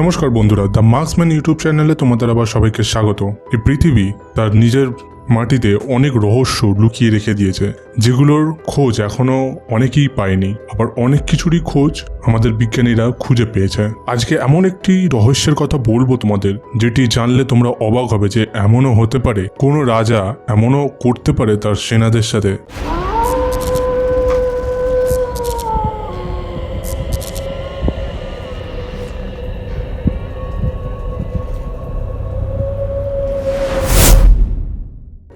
নমস্কার বন্ধুরা the marksman YouTube চ্যানেলে তোমাদের আবার সবাইকে স্বাগত। এই পৃথিবী তার নিজের মাটিতে অনেক রহস্য লুকিয়ে রেখে দিয়েছে, যেগুলোর খোঁজ এখনও অনেকেই পায়নি। আবার অনেক কিছুরই খোঁজ আমাদের বিজ্ঞানীরা খুঁজে পেয়েছে। আজকে এমন একটি রহস্যের কথা বলব তোমাদের, যেটি জানলে তোমরা অবাক হবে যে এমনও হতে পারে, কোনো রাজা এমনও করতে পারে তার সেনাদের সাথে।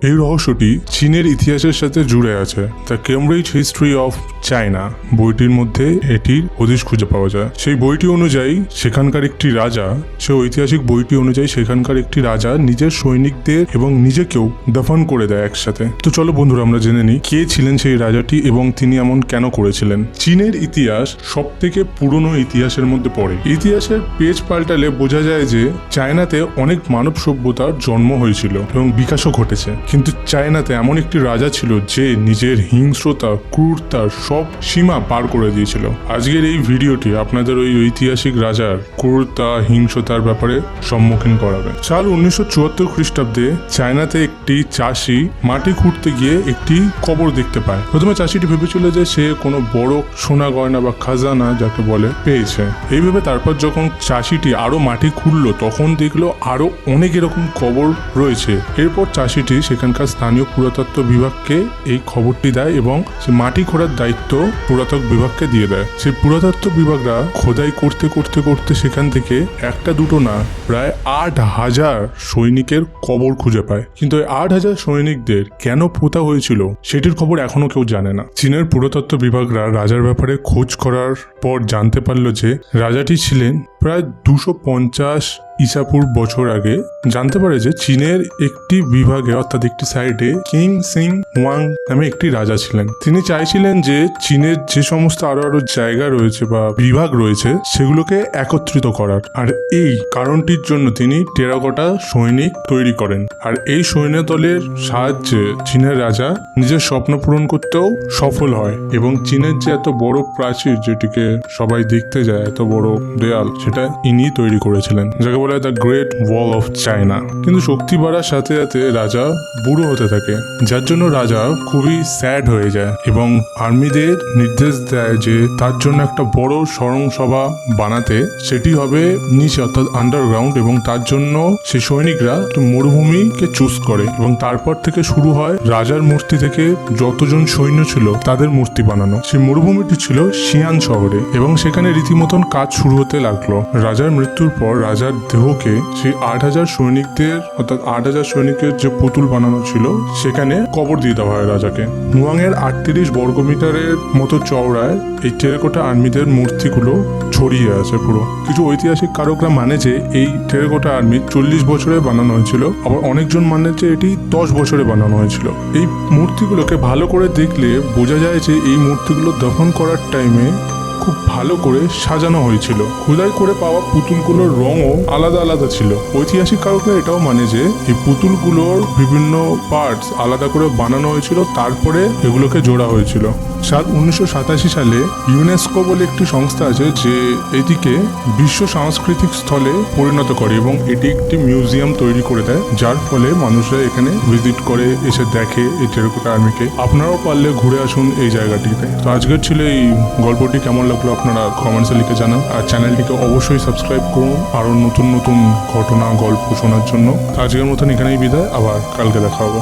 এই রহস্যটি চীনের ইতিহাসের সাথে জুড়ে আছে। The Cambridge history of China বইটির মধ্যে এটির হদিশ খুঁজে পাওয়া যায়। সেই বইটি অনুযায়ী সেখানকার একটি রাজা, সে ঐতিহাসিক বইটি অনুযায়ী সেখানকার একটি রাজা নিজের সৈনিকদের এবং নিজেকেও দফন করে দেয় একসাথে। তো চলো বন্ধুরা, আমরা জেনে নিই কে ছিলেন সেই রাজাটি এবং তিনি এমন কেন করেছিলেন। চীনের ইতিহাস সব থেকে পুরনো ইতিহাসের মধ্যে পড়ে। ইতিহাসের পেজ পাল্টালে বোঝা যায় যে চায়নাতে অনেক মানব সভ্যতার জন্ম হয়েছিল এবং বিকাশও ঘটেছে। কিন্তু চায়নাতে এমন একটি রাজা ছিল যে নিজের হিংস্রতা, ক্রূরতার সব সীমা পার করে দিয়েছিল। আজকের এই ভিডিওটি আপনাদের ওই ঐতিহাসিক রাজার ক্রূরতা হিংসতার ব্যাপারে সম্মুখীন করাবে। সাল উনিশশো চুয়াত্তর খ্রিস্টাব্দে চায়নাতে একটি চাষি মাটি খুঁড়তে গিয়ে একটি কবর দেখতে পায়। প্রথমে চাষিটি ভেবেছিল যে সে কোনো বড় সোনা গয়না বা খাজানা যাকে বলে পেয়েছে। এইভাবে তারপর যখন চাষিটি আরও মাটি খুঁড়লো, তখন দেখল আরও অনেক এরকম কবর রয়েছে। এরপর চাষিটি সেখানকার স্থানীয় পুরাতত্ত্ব বিভাগকে এই খবরটি দেয় এবং সে মাটি খোঁড়ার দায়িত্ব পুরাতত্ত্ব বিভাগকে দিয়ে দেয়। সেই পুরাতত্ত্ব বিভাগরা খোদাই করতে করতে করতে সেখান থেকে একটা দুটো না, প্রায় আট হাজার সৈনিকের কবর খুঁজে পায়। কিন্তু আট হাজার সৈনিকদের কেন পোতা হয়েছিল সেটির খবর এখনও কেউ জানে না। চীনের পুরাতত্ত্ব বিভাগরা রাজার ব্যাপারে খোঁজ করার পর জানতে পারল যে রাজাটি ছিলেন প্রায় দুশো পঞ্চাশ ইসাপুর বছর আগে জানতে পারে যে চীনের একটি বিভাগে, অর্থাৎ একটি সাইডে কিং সিং ওয়াং নামে একটি রাজা ছিলেন। তিনি চাইছিলেন যে চীনের যে সমস্ত আরও আরও জায়গা রয়েছে বা বিভাগ রয়েছে, সেগুলোকে একত্রিত করার। আর এই কারণটির জন্য তিনি টেরাকোটা সৈনিক তৈরি করেন। আর এই সৈন্য দলের সাহায্যে চীনের রাজা নিজের স্বপ্ন পূরণ করতেও সফল হয় এবং চীনের যে এত বড় প্রাচীর, যেটিকে সবাই দেখতে যায়, এত বড় দেয়াল, সেটা ইনি তৈরি করেছিলেন। যাকে বলা the great wall of China. কিন্তু শক্তি বাড়ার সাথে সাথে রাজা বুড়ো হতে থাকে, যার জন্য রাজা খুবই স্যাড হয়ে যায় এবং আর্মিদের নির্দেশ দেয় যে তার জন্য একটা বড় স্মরণ সভা বানাতে। সেটি হবে নিচে অর্থাৎ আন্ডারগ্রাউন্ড এবং তার জন্য সে সৈনিকরা মরুভূমিকে চুজ করে এবং তারপর থেকে শুরু হয় রাজার মূর্তি থেকে যতজন সৈন্য ছিল তাদের মূর্তি বানানো। সেই মরুভূমিটি ছিল শিয়ান শহরে এবং সেখানে রীতিমতন কাজ শুরু হতে লাগল। রাজার মৃত্যুর পর রাজার দেহকে সেই আট হাজার সৈনিকদের, অর্থাৎ আট হাজার সৈনিকের যে পুতুল বানানো ছিল, সেখানে কবর দিয়ে দেওয়া হয় রাজাকে। মুয়াং এর আটত্রিশ বর্গমিটারের মতো চওড়ায় এই টেরাকোটা আর্মিদের মূর্তিগুলো ছড়িয়ে আছে পুরো। কিছু ঐতিহাসিক কারকরা মানে যে এই টেরাকোটা আর্মি চল্লিশ বছরে বানানো হয়েছিল, আবার অনেকজন মানে যে এটি দশ বছরে বানানো হয়েছিল। এই মূর্তিগুলোকে ভালো করে দেখলে বোঝা যায় যে এই মূর্তিগুলো দহন করার টাইমে খুব ভালো করে সাজানো হয়েছিল। খোদাই করে পাওয়া পুতুলগুলোর রঙও আলাদা আলাদা ছিল। ঐতিহাসিক কারকরা এটাও মানে যে, এই পুতুলগুলোর বিভিন্ন পার্টস আলাদা করে বানানো হয়েছিল, তারপরে এগুলোকে জোড়া হয়েছিল। সাল উনিশশো সাতাশি সালে ইউনেস্কো বলে একটি সংস্থা আছে যে এটিকে বিশ্ব সাংস্কৃতিক স্থলে পরিণত করে এবং এটি একটি মিউজিয়াম তৈরি করে দেয়, যার ফলে মানুষরা এখানে ভিজিট করে, এসে দেখে, এই টেরাকোটা আর্মিকে। আপনারাও পারলে ঘুরে আসুন এই জায়গাটিতে। তো আজকের ছিল এই গল্পটি কেমন লাগল আপনারা কমেন্টসে লিখে জানান। আর চ্যানেলটিকে অবশ্যই সাবস্ক্রাইব করুন আরও নতুন নতুন ঘটনা, গল্প শোনার জন্য। আজকের মতন এখানেই বিদায়, আবার কালকে দেখা হবে।